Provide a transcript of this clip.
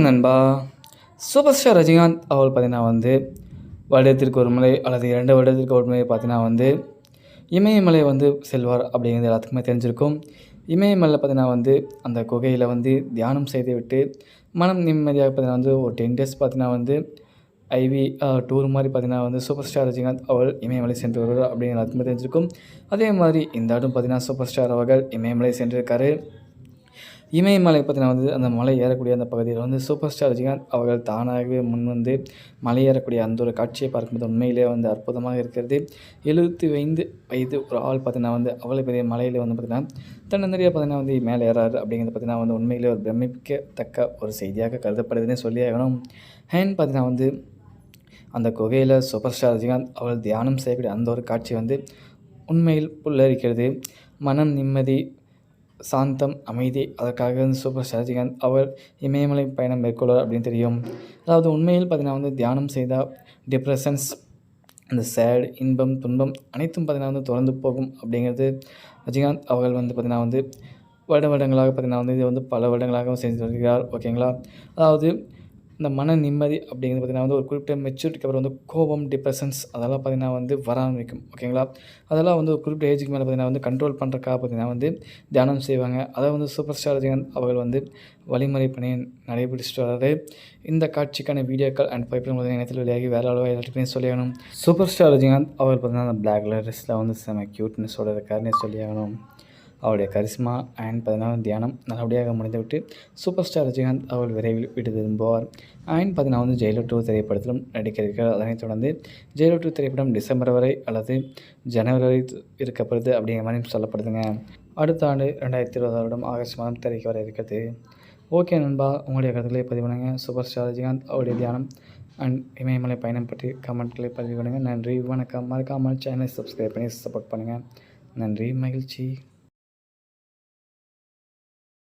நண்பா. Super star Rajinikanth அவள் பார்த்தீங்கன்னா வந்து வருடத்திற்கு ஒரு முறை அல்லது இரண்டு வருடத்திற்கு ஒரு முறை பார்த்தீங்கன்னா வந்து இமயமலை வந்து செல்வார் அப்படிங்கிறது எல்லாத்துக்குமே தெரிஞ்சிருக்கும். இமயமலையில் பார்த்தீங்கன்னா வந்து அந்த குகையில் வந்து தியானம் செய்து விட்டு மனம் நிம்மதியாக பார்த்தீங்கன்னா வந்து ஒரு டென் டேஸ் பார்த்தீங்கன்னா வந்து ஐவி டூர் மாதிரி பார்த்தீங்கன்னா வந்து சூப்பர் ஸ்டார் ரஜினிகாந்த் அவள் இமயமலை சென்று வருவார் அப்படிங்கிற எல்லாத்துக்குமே தெரிஞ்சிருக்கும். அதே மாதிரி இந்த ஆண்டும் பார்த்தீங்கன்னா சூப்பர் ஸ்டார் அவர்கள் இமயமலை சென்றிருக்காரு. இமயமலை பார்த்தீங்கன்னா வந்து அந்த மலை ஏறக்கூடிய அந்த பகுதியில் வந்து சூப்பர் ஸ்டார் ரஜினிகாந்த் அவர்கள் தானாகவே முன் வந்து மலை ஏறக்கூடிய அந்த ஒரு காட்சியை பார்க்கும்போது உண்மையிலே வந்து அற்புதமாக இருக்கிறது. எழுபத்தி ஐந்து வயது ஒரு ஆள் பார்த்தீங்கன்னா வந்து அவ்வளோ பெரிய மலையில் வந்து பார்த்திங்கன்னா தன்னந்தரியாக பார்த்தீங்கன்னா வந்து மேலே ஏறாரு அப்படிங்கிறது பார்த்தீங்கன்னா வந்து உண்மையிலே ஒரு பிரமிக்கத்தக்க ஒரு செய்தியாக கருதப்படுதுன்னே சொல்லி ஆகணும். ஹேண்ட் பார்த்தீங்கன்னா வந்து அந்த குகையில் சூப்பர் ஸ்டார் ரஜினிகாந்த் அவள் தியானம் செய்யக்கூடிய அந்த ஒரு காட்சி வந்து உண்மையில் புல்லரிக்கிறது. மனம் நிம்மதி சாந்தம் அமைதி. அதற்காக சூப்பர் சரஜிகாந்த் அவர் இமயமலை பயணம் மேற்கொள்வார் அப்படின்னு தெரியும். அதாவது உண்மையில் பார்த்தீங்கன்னா வந்து தியானம் செய்தால் டிப்ரெஷன்ஸ் அந்த சேடு இன்பம் துன்பம் அனைத்தும் பார்த்தீங்கன்னா வந்து தொடர்ந்து போகும் அப்படிங்கிறது ரஜினிகாந்த் அவர்கள் வந்து பார்த்திங்கன்னா வந்து வருட வருடங்களாக பார்த்திங்கன்னா வந்து இது வந்து பல வருடங்களாக செஞ்சு வருகிறார். ஓகேங்களா? அதாவது இந்த மன நிம்மதி அப்படிங்கிறது பார்த்திங்கன்னா வந்து ஒரு குறிப்பிட்ட மெச்சூரிட்டிக்கு அப்புறம் வந்து கோபம் டிப்ரெஷன்ஸ் அதெல்லாம் பார்த்திங்கன்னா வந்து வர ஆரம்பிக்கும். ஓகேங்களா? அதெல்லாம் வந்து ஒரு குறிப்பிட்ட ஏஜுக்கு மேலே பார்த்திங்கன்னா வந்து கண்ட்ரோல் பண்ணுறக்காக பார்த்திங்கன்னா வந்து தியானம் செய்வாங்க. அதை வந்து சூப்பர் ஸ்டார் ரஜினிகாந்த் அவர்கள் வந்து வழிமுறை பண்ணி நடைபிடிச்சிட்டு வர்றாரு. இந்த காட்சிக்கான வீடியோக்கள் அண்ட் பைப்பில் முதல் இணையத்தில் வெளியாகி வேறு அளவு எல்லாத்துக்குமே சொல்லியாகணும். சூப்பர் ஸ்டார் ரஜினிகாந்த் அவர் பார்த்திங்கன்னா அந்த பிளாக் கலர் ட்ரெஸ்ஸில் வந்து செம க்யூட்னஸோட இருக்காருன்னே சொல்லியாகணும். அவருடைய கரிஸ்மா அண்ட் பதினாறு தியானம் நல்லபடியாக முடிந்துவிட்டு சூப்பர் ஸ்டார் ரஜினிகாந்த் அவர் விரைவில் வீடு திரும்புவார் அண்ட் பதினாவது வந்து ஜெயிலர் டூ திரைப்படத்திலும் நடிக்க இருக்கிறார். அதனைத் தொடர்ந்து ஜெயிலர் டூ திரைப்படம் டிசம்பர் வரை அல்லது ஜனவரி வரை இருக்கப்படுது அப்படிங்கிற மாதிரி சொல்லப்படுதுங்க. அடுத்த ஆண்டு ரெண்டாயிரத்தி இருபது வருடம் ஆகஸ்ட் மாதம் திரைக்கு வர இருக்கிறது. ஓகே நண்பா உங்களுடைய கருத்துக்களை பதிவு பண்ணுங்கள் சூப்பர் ஸ்டார் ரஜினிகாந்த் அவருடைய தியானம் அண்ட் இமயமலை பயணம் பற்றி கமெண்ட்களை பதிவு பண்ணுங்கள் நன்றி வணக்கம். மறக்காமல் சேனலை சப்ஸ்கிரைப் பண்ணி சப்போர்ட் பண்ணுங்கள் நன்றி மகிழ்ச்சி.